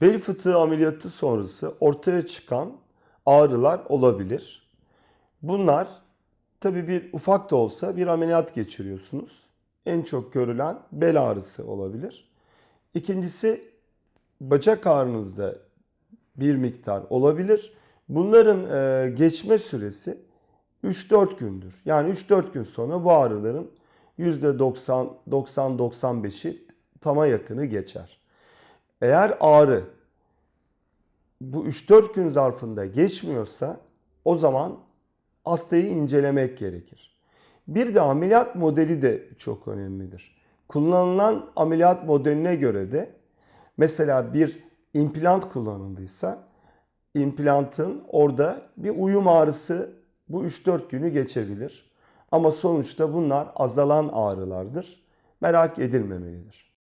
Bel fıtığı ameliyatı sonrası ortaya çıkan ağrılar olabilir. Bunlar tabii bir ufak da olsa bir ameliyat geçiriyorsunuz. En çok görülen bel ağrısı olabilir. İkincisi bacak ağrınızda bir miktar olabilir. Bunların e, geçme süresi 3-4 gündür. Yani 3-4 gün sonra bu ağrıların %90-90-95'i tama yakını geçer. Eğer ağrı bu 3-4 gün zarfında geçmiyorsa o zaman hastayı incelemek gerekir. Bir de ameliyat modeli de çok önemlidir. Kullanılan ameliyat modeline göre de mesela bir implant kullanıldıysa implantın orada bir uyum ağrısı bu 3-4 günü geçebilir. Ama sonuçta bunlar azalan ağrılardır. Merak edilmemelidir.